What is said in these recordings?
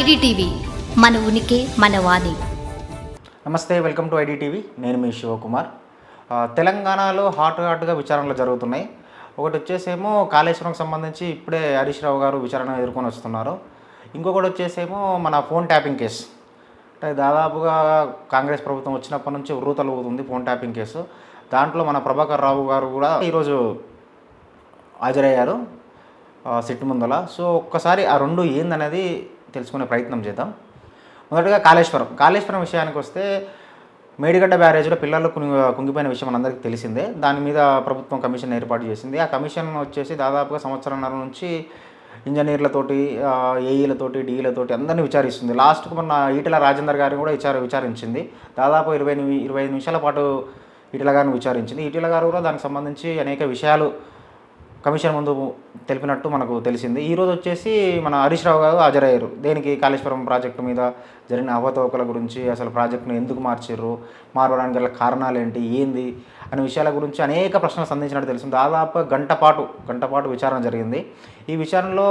IDTV మన ఉనికి మన వాణి. నమస్తే వెల్కమ్ టు ఐడిటీవీ. నేను మీ శివకుమార్. ఆ, తెలంగాణలో హాట్ హాట్గా విచారణలు జరుగుతున్నాయి. ఒకటి వచ్చేసేమో కాళేశ్వరంకి సంబంధించి ఇప్పుడే హరీష్ రావు గారు విచారణ ఎదుర్కొని వస్తున్నారు. ఇంకొకటి వచ్చేసేమో మన ఫోన్ ట్యాపింగ్ కేసు. అంటే దాదాపుగా కాంగ్రెస్ ప్రభుత్వం వచ్చినప్పటి నుంచి ఉర్రూతలుగుతుంది ఫోన్ ట్యాపింగ్ కేసు. దాంట్లో మన ప్రభాకర్ రావు గారు కూడా ఈరోజు హాజరయ్యారు ఆ, సిట్ ముందల. సో ఒక్కసారి ఆ రెండు ఏందనేది తెలుసుకునే ప్రయత్నం చేద్దాం. మొదటగా కాళేశ్వరం. కాళేశ్వరం విషయానికి వస్తే మేడిగడ్డ బ్యారేజ్లో పిల్లలు కుంగి కుంగిపోయిన విషయం మనందరికీ తెలిసిందే. దాని మీద ప్రభుత్వం కమిషన్ ఏర్పాటు చేసింది. ఆ కమిషన్ వచ్చేసి దాదాపుగా సంవత్సరంన్నర నుంచి ఇంజనీర్లతోటి ఏఈలతోటి డీఈలతోటి అందరినీ విచారిస్తుంది. లాస్ట్కు మొన్న ఈటల రాజేందర్ గారిని కూడా విచార విచారించింది. దాదాపు ఇరవై నిమి- ఇరవై ఐదు నిమిషాల పాటు ఈటల గారిని విచారించింది. ఈటల గారు కూడా దానికి సంబంధించి అనేక విషయాలు కమిషన్ ముందు తెలిపినట్టు మనకు తెలిసింది. ఈరోజు వచ్చేసి మన హరీష్ రావు గారు హాజరయ్యారు. దేనికి? కాళేశ్వరం ప్రాజెక్టు మీద జరిగిన అవతవకల గురించి అసలు ప్రాజెక్టును ఎందుకు మార్చారు మార్వడానికి గల కారణాలు ఏంటి? ఏంది? అనే విషయాల గురించి అనేక ప్రశ్నలు సంధించినట్టు తెలిసింది దాదాపు గంట పాటు గంట పాటు విచారణ జరిగింది. ఈ విచారణలో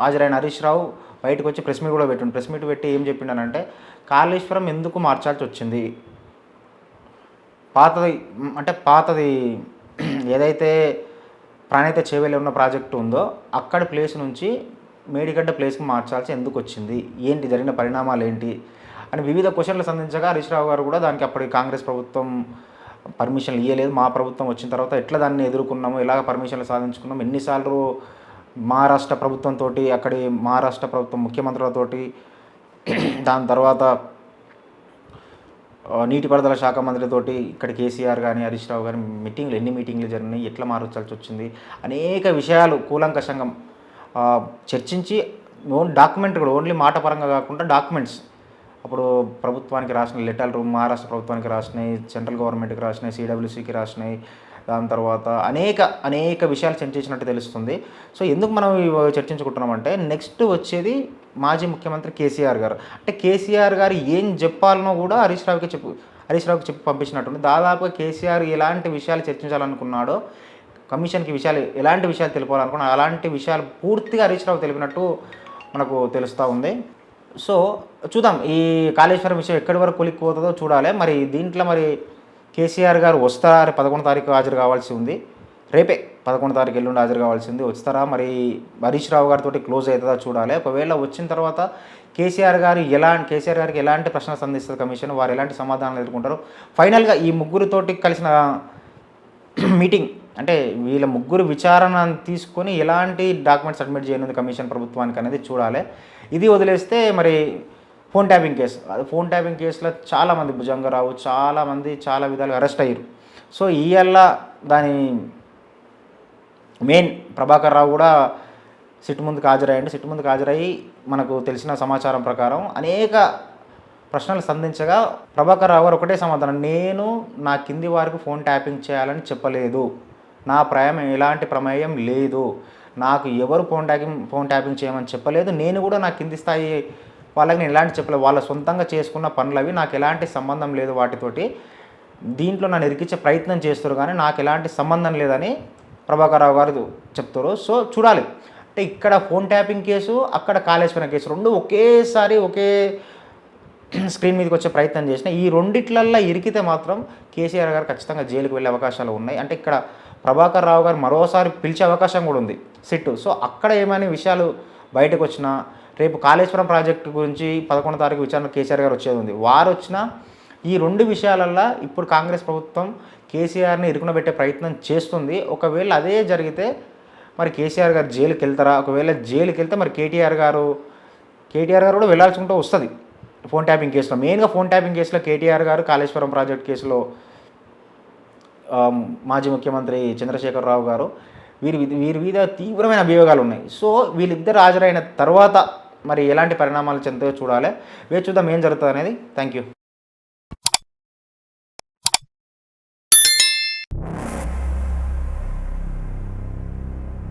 హాజరైన హరీష్ రావు బయటకు వచ్చి ప్రెస్ మీట్ కూడా పెట్టిండు. ప్రెస్ మీట్ పెట్టి ఏం చెప్పిండనంటే కాళేశ్వరం ఎందుకు మార్చాల్సి వచ్చింది? పాతది అంటే పాతది ఏదైతే ప్రాణైతే చేవేలి ఉన్న ప్రాజెక్టు ఉందో అక్కడి ప్లేస్ నుంచి మేడిగడ్డ ప్లేస్కి మార్చాల్సి ఎందుకు వచ్చింది? ఏంటి? జరిగిన పరిణామాలు ఏంటి? అని వివిధ క్వశ్చన్లు సంధించగా హరీష్ రావు గారు కూడా దానికి అప్పటి కాంగ్రెస్ ప్రభుత్వం పర్మిషన్లు ఇవ్వలేదు మా ప్రభుత్వం వచ్చిన తర్వాత ఎట్లా దాన్ని ఎదుర్కొన్నాము? ఎలాగ పర్మిషన్లు సాధించుకున్నాం ఎన్నిసార్లు మహారాష్ట్ర ప్రభుత్వంతో అక్కడి మహారాష్ట్ర ప్రభుత్వం ముఖ్యమంత్రులతోటి దాని తర్వాత నీటిపారుదల శాఖ మంత్రితోటి ఇక్కడ కేసీఆర్ కానీ హరీష్ రావు కానీ మీటింగ్లు ఎన్ని మీటింగ్లు జరిగినాయి ఎట్లా మార్చాల్సి వచ్చింది అనేక విషయాలు కూలంకషంగా చర్చించి ఓన్ డాక్యుమెంట్ కూడా ఓన్లీ మాట పరంగా కాకుండా డాక్యుమెంట్స్. అప్పుడు ప్రభుత్వానికి రాసిన లెటర్లు మహారాష్ట్ర ప్రభుత్వానికి రాసినాయి సెంట్రల్ గవర్నమెంట్కి రాసినాయి సిడబ్ల్యూసీకి రాసినాయి దాని తర్వాత అనేక అనేక విషయాలు చర్చించినట్టు తెలుస్తుంది. సో ఎందుకు మనం చర్చించుకుంటున్నామంటే నెక్స్ట్ వచ్చేది మాజీ ముఖ్యమంత్రి కేసీఆర్ గారు. అంటే కేసీఆర్ గారు ఏం చెప్పాలనో కూడా హరీష్ రావుకి చెప్పు హరీష్ రావుకి చెప్పి పంపించినట్టుంది. దాదాపుగా కేసీఆర్ ఎలాంటి విషయాలు చర్చించాలనుకున్నాడో కమిషన్కి విషయాలు ఎలాంటి విషయాలు తెలుపాలనుకున్నా అలాంటి విషయాలు పూర్తిగా హరీష్ రావు తెలిపినట్టు మనకు తెలుస్తూ ఉంది. సో చూద్దాం ఈ కాళేశ్వరం విషయం ఎక్కడి వరకు కొలిక్కిపోతుందో చూడాలి. మరి దీంట్లో మరి కేసీఆర్ గారు వస్తారా? పదకొండు తారీఖు హాజరు కావాల్సి ఉంది. రేపే పదకొండు తారీఖు ఎల్లుండి హాజరు కావాల్సి ఉంది. వస్తారా? మరి హరీష్ రావు గారితో క్లోజ్ అవుతుందా చూడాలి. ఒకవేళ వచ్చిన తర్వాత కేసీఆర్ గారు ఎలా కేసీఆర్ గారికి ఎలాంటి ప్రశ్నలు సంధిస్తుంది కమిషన్? వారు ఎలాంటి సమాధానాలు ఎదుర్కొంటారు? ఫైనల్గా ఈ ముగ్గురితోటి కలిసిన మీటింగ్ అంటే వీళ్ళ ముగ్గురు విచారణ తీసుకొని ఎలాంటి డాక్యుమెంట్ సబ్మిట్ చేయనుంది కమిషన్ ప్రభుత్వానికి అనేది చూడాలి. ఇది వదిలేస్తే మరి ఫోన్ ట్యాపింగ్ కేసు. అది ఫోన్ ట్యాపింగ్ కేసులో చాలామంది భుజంగరావు చాలామంది చాలా విధాలుగా అరెస్ట్ అయ్యారు. సో ఇవాళ దాని మెయిన్ ప్రభాకర్ రావు కూడా సిట్ ముందుకు హాజరయ్యండి. సిట్ ముందుకు హాజరయ్యి మనకు తెలిసిన సమాచారం ప్రకారం అనేక ప్రశ్నలు సంధించగా ప్రభాకర్ రావు గారు ఒకటే సమాధానం నేను నా కింది వారికి ఫోన్ ట్యాపింగ్ చేయాలని చెప్పలేదు. నా ప్రయాణం ఎలాంటి ప్రమేయం లేదు. నాకు ఎవరు ఫోన్ ట్యాపింగ్ ఫోన్ ట్యాపింగ్ చేయమని చెప్పలేదు. నేను కూడా నా కింది స్థాయి వాళ్ళకి నేను ఎలాంటి చెప్పలేదు వాళ్ళ సొంతంగా చేసుకున్న పనులు అవి నాకు ఎలాంటి సంబంధం లేదు వాటితోటి. దీంట్లో నన్ను ఎరికించే ప్రయత్నం చేస్తారు కానీ నాకు ఎలాంటి సంబంధం లేదని ప్రభాకర్ రావు గారు చెప్తారు. సో చూడాలి. అంటే ఇక్కడ ఫోన్ ట్యాపింగ్ కేసు అక్కడ కాళేశ్వరం కేసు రెండు ఒకేసారి ఒకే స్క్రీన్ మీదకి వచ్చే ప్రయత్నం చేసిన ఈ రెండిట్లల్లో ఇరికితే మాత్రం కేసీఆర్ గారు ఖచ్చితంగా జైలుకు వెళ్ళే అవకాశాలు ఉన్నాయి. అంటే ఇక్కడ ప్రభాకర్ రావు గారు మరోసారి పిలిచే అవకాశం కూడా ఉంది. సిట్టు. సో అక్కడ ఏమైనా విషయాలు బయటకు వచ్చినా రేపు కాళేశ్వరం ప్రాజెక్టు గురించి పదకొండు తారీఖు విచారణ కేసీఆర్ గారు వచ్చేది ఉంది. వారు వచ్చిన ఈ రెండు విషయాలల్లో ఇప్పుడు కాంగ్రెస్ ప్రభుత్వం కేసీఆర్ని ఇరుకునబెట్టే ప్రయత్నం చేస్తుంది. ఒకవేళ అదే జరిగితే మరి కేసీఆర్ గారు జైలుకి వెళ్తారా? ఒకవేళ జైలుకి వెళ్తే మరి కేటీఆర్ గారు కేటీఆర్ గారు కూడా వెళ్ళాల్సి ఉంటే వస్తుంది ఫోన్ ట్యాపింగ్ కేసులో. మెయిన్గా ఫోన్ ట్యాపింగ్ కేసులో కేటీఆర్ గారు కాళేశ్వరం ప్రాజెక్ట్ కేసులో మాజీ ముఖ్యమంత్రి చంద్రశేఖరరావు గారు వీరి వీరి మీద తీవ్రమైన అభియోగాలు ఉన్నాయి. సో వీళ్ళిద్దరు హాజరైన తర్వాత మరి ఎలాంటి పరిణామాలు చెందుతాయో చూడాలి. వేచి చూద్దాం ఏం జరుగుతుంది అనేది థ్యాంక్ యూ